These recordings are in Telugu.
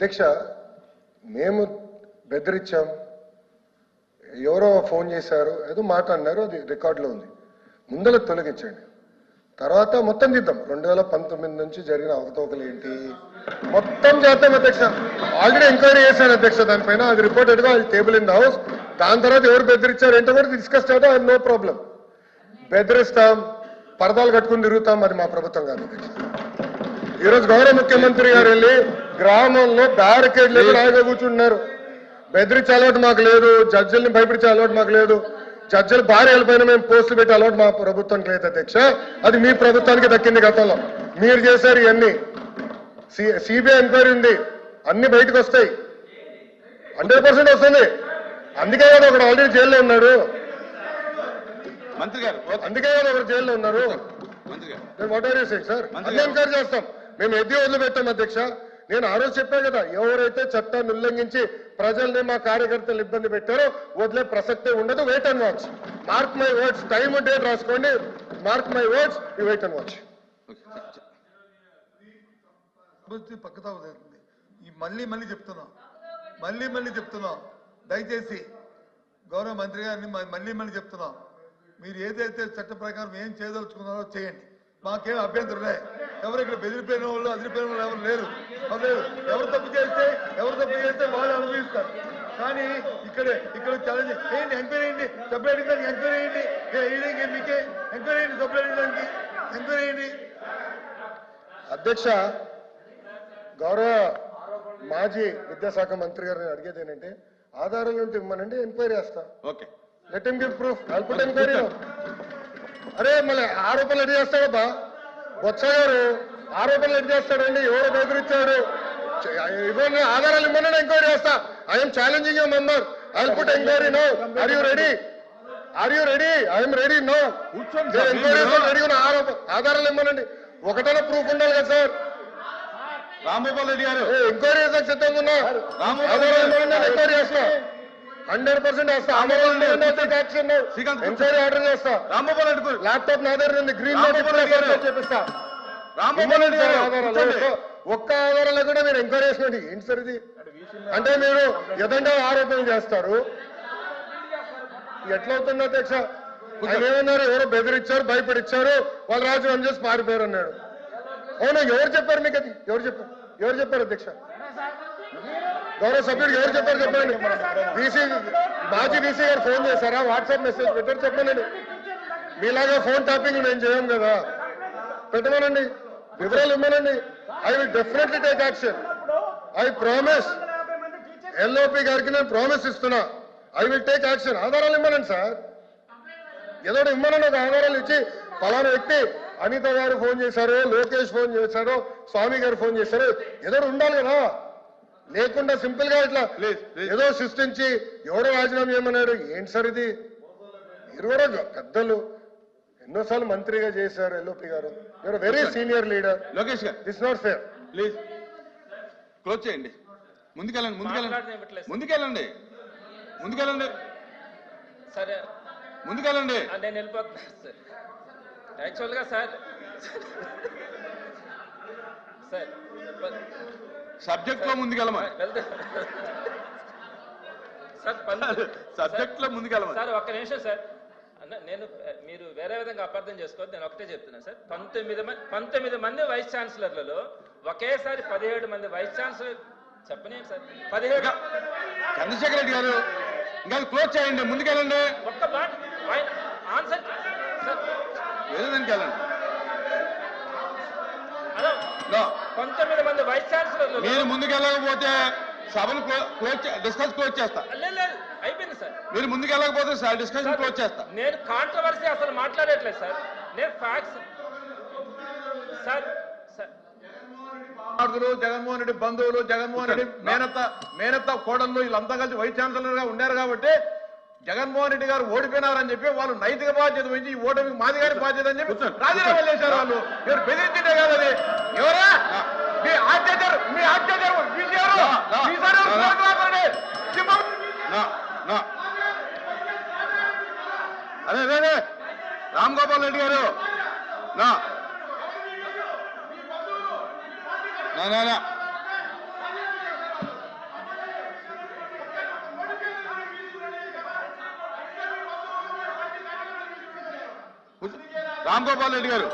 అధ్యక్ష మేము బెదిరించాం. ఎవరో ఫోన్ చేశారు ఏదో మాట అన్నారు అది రికార్డులో ఉంది. ముందర తొలగించండి. తర్వాత మొత్తం తీద్దాం రెండు వేల పంతొమ్మిది నుంచి జరిగిన అవకతవకలు ఏంటి? మొత్తం చేద్దాం అధ్యక్ష. ఆల్రెడీ ఎంక్వైరీ చేశాను అధ్యక్ష దానిపైన అది రిపోర్టెడ్ అది టేబుల్ ఇన్ హౌస్ దాని తర్వాత ఎవరు బెదిరించారు ఏంటో కూడా డిస్కస్ చేద్దాం నో ప్రాబ్లం బెదిరిస్తాం పరదాలు కట్టుకుని తిరుగుతాం అది మా ప్రభుత్వం కాదు అధ్యక్ష. ఈరోజు గౌరవ ముఖ్యమంత్రి గారు వెళ్ళి గ్రామంలో బ్యారికేడ్ లేదు ఆయన కూర్చుంటున్నారు బెదిరించే అలవాటు మాకు లేదు జడ్జిల్ని భయపించే అలవాటు మాకు లేదు. జడ్జిలు భార్యల పైన మేము పోస్టులు పెట్టే అలవాటు మా ప్రభుత్వానికి లేదు అధ్యక్ష. అది మీ ప్రభుత్వానికి దక్కింది గతంలో. మీరు చేశారు ఇవన్నీ. సిబిఐ ఎంక్వైరీ ఉంది. అన్ని బయటకు వస్తాయి. హండ్రెడ్ పర్సెంట్ వస్తుంది. అందుకే కదా ఒకడు ఆల్రెడీ జైల్లో ఉన్నాడు. మంత్రి గారు. అందుకే కదా ఒకరు జైల్లో ఉన్నారు. మంత్రి గారు. నేను what are you saying sir అన్ని ఎంకరేజ్ చేస్తాం. మేము ఎది వదిలిపెట్టాం అధ్యక్ష? నేను ఆ రోజు చెప్పాను కదా ఎవరైతే చట్టాన్ని ఉల్లంఘించి ప్రజల్ని మా కార్యకర్తలు ఇబ్బంది పెట్టారో వదిలే ప్రసక్తే ఉండదు wait and watch mark my words time date రాసుకోండి. Mark my words you wait and watch okay. ఈ మళ్ళీ మళ్ళీ చెప్తున్నాం. మళ్ళీ మళ్ళీ చెప్తున్నాం. దయచేసి గౌరవ మంత్రి గారిని మళ్ళీ మళ్ళీ చెప్తున్నాం. మీరు ఏదైతే చట్ట ప్రకారం ఏం చేయదలుచుకున్నారో చేయండి. మాకేం అభ్యంతరం లే. ఎవరు ఇక్కడ బెదిరిపోయిన వాళ్ళు అదిరిపోయిన వాళ్ళు ఎవరు లేరు. ఎవరు లేరు ఎవరు తప్పు చేస్తే ఎవరు తప్పు చేస్తే వాళ్ళు అనుభవిస్తారు. కానీ ఇక్కడ ఇక్కడ ఛాలెంజ్. ఏంటి? ఎంక్వైరీ అయ్యండి సపరేట్ దానికి ఎంక్వైరీ అయ్యండి ఏ మీకే? ఎంక్వైరీ అయ్యండి సపరేట్ దానికి ఎంక్వైరీ అయ్యండి అధ్యక్ష గౌరవ మాజీ విద్యాశాఖ మంత్రి గారిని అడిగేది ఏంటంటే ఆధారాలు ఉంటే ఇమ్మనండి ఎంక్వైరీ చేస్తా. Okay. Let give proof I'll put enquiry అరే మళ్ళీ ఆరోపణలు ఎడి చేస్తాడబ్బా బొత్స గారు ఆరోపణలు ఎడి చేస్తాడండి? ఎవరు బెదిరించాడు ఇవ్వండి ఆధారాలు ఇవ్వమని ఎంక్వైరీ చేస్తా. I'm challenging you member I'll put enquiry no are you ready are you ready I'm ready no enquiry ready ఉన్న. ఆరోప ఆధారాలు ఇవ్వమనండి. ఒకటైనా ప్రూఫ్ ఉండాలి కదా సార్. రాంగోపాల్ రెడ్డి గారు. ఎంక్వైరీ సిద్ధంగా ఉన్నా. ఎంక్వైరీ చేస్తా హండ్రెడ్ పర్సెంట్ వేస్తా. ఎంక్వైరీ ఆర్డర్ చేస్తా. రాంగోపాల్ రెడ్డి ల్యాప్టాప్ నా దగ్గర ఉంది. గ్రీన్ రెడ్డి కూర్చోండి. ఒక్క ఆధారాలు కూడా మీరు ఎంక్వైరీ చేసినట్టు ఏంటి సార్ ఇది అంటే మీరు ఎదంగా ఆరోపణలు చేస్తారు. ఎట్లా అవుతుంది అధ్యక్ష? ఆయన ఏమన్నారు? ఎవరో బెదిరించారు భయపడిచ్చారు. వాళ్ళు రాజు అని చేసి పారిపోయారు అన్నాడు అవునా? ఎవరు చెప్పారు మీకు అది? ఎవరు చెప్పారు? ఎవరు చెప్పారు అధ్యక్ష? గౌరవ సభ్యుడు ఎవరు చెప్పారు చెప్పండి? బీసీ మాజీ డీసీ గారు ఫోన్ చేశారా? వాట్సాప్ మెసేజ్ పెట్టారు? చెప్పండి. మీలాగా ఫోన్ టాపింగ్ నేను చేయం కదా. పెట్టమనండి. వివరాలు ఇవ్వనండి I will definitely take action I promise LOP గారికి నేను ప్రామిస్ ఇస్తున్నా. ఐ విల్ టేక్ యాక్షన్ ఆధారాలు ఇవ్వనండి సార్. ఏదో ఒకటి ఇమ్మనండి ఒక ఆధారాలు ఇచ్చి పలానా వ్యక్తి అనిత గారు ఫోన్ చేశారు లోకేష్ ఫోన్ చేశారు స్వామి గారు ఫోన్ చేశారు ఏదో ఉండాలి కదా. లేకుండా సింపుల్గా ఇట్లా. ఏదో సృష్టించి ఎవడో రాజీనామా చేయమన్నాడు ఏంటి సార్ ఇది? మీరు కూడా పెద్దలు ఎన్నోసార్లు మంత్రిగా చేశారు ఎల్ఓపి గారు. You're very senior leader Lokesh గారు. This not fair please close చేయండి. ముందుకెళ్ళండి ముందుకెళ్ళండి. ముందుకెళ్ళండి. ముందుకెళ్ళండి. సరే. ముందుకెళ్ళండి. నేను వెళ్ళిపోతున్నాను సార్ యాక్చువల్గా సార్ సార్ సబ్జెక్ట్లో ముందుకెళ్ళమని. సబ్జెక్ట్లో ముందుకెళ్ళమని. సార్ ఒక్క నిమిషం సార్. అన్న నేను మీరు వేరే విధంగా అపార్థం చేసుకోవద్దు నేను ఒకటే చెప్తున్నాను సార్. పంతొమ్మిది మంది పంతొమ్మిది మంది వైస్ ఛాన్సలర్లలో ఒకేసారి పదిహేడు మంది వైస్ ఛాన్సలర్ చెప్పనేంటి సార్. పదిహేడు. చంద్రశేఖర్ రెడ్డి గారు ఇంకా క్లోజ్ చేయండి ముందుకెళ్ళండి. ఒక్క మాట ఆన్సర్ సార్. వెళ్ళండి. పంతొమ్మిది మీరు ముందుకెళ్ళకపోతే సభను క్లోజ్ డిస్కస్ క్లోజ్ చేస్తా. అయిపోయింది సార్. మీరు ముందుకెళ్ళకపోతే సార్ డిస్కషన్ క్లోజ్ చేస్తా. నేను కాంట్రవర్సీ అసలు మాట్లాడట్లేదు సార్. నేను ఫ్యాక్ట్స్ సార్ జగన్మోహన్ రెడ్డి బంధువులు జగన్మోహన్ రెడ్డి మేనత్త మేనత్త కోడళ్ళు వీళ్ళంతా కలిసి వైస్ ఛాన్సలర్గా ఉన్నారు కాబట్టి జగన్మోహన్ రెడ్డి గారు ఓడిపోయినారని చెప్పి వాళ్ళు నైతిక బాధ్యత వహించి ఈ ఓటమి మాది గారి బాధ్యత అని చెప్పి. రాజీనామా చేశారు వాళ్ళు. ఎవరు బెదిరించిండే కాదు అది. ఎవరా? రామ్ గోపాల్ రెడ్డి గారు. నా. రామ్ గోపాల్ రెడ్డి గారు.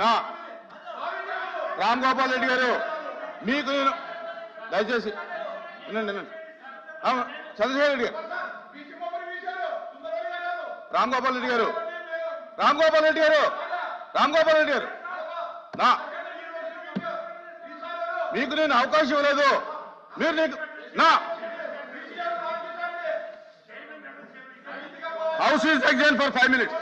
నా. రామ్ గోపాల్ రెడ్డి గారు మీకు నేను దయచేసి చంద్రశేఖర్ రెడ్డి గారు. రామ్ గోపాల్ రెడ్డి గారు. రామ్ గోపాల్ రెడ్డి గారు. రామ్ గోపాల్ రెడ్డి గారు. నా మీకు నేను అవకాశం ఇవ్వలేదు. మీరు నీకు నా house is exam for five minutes.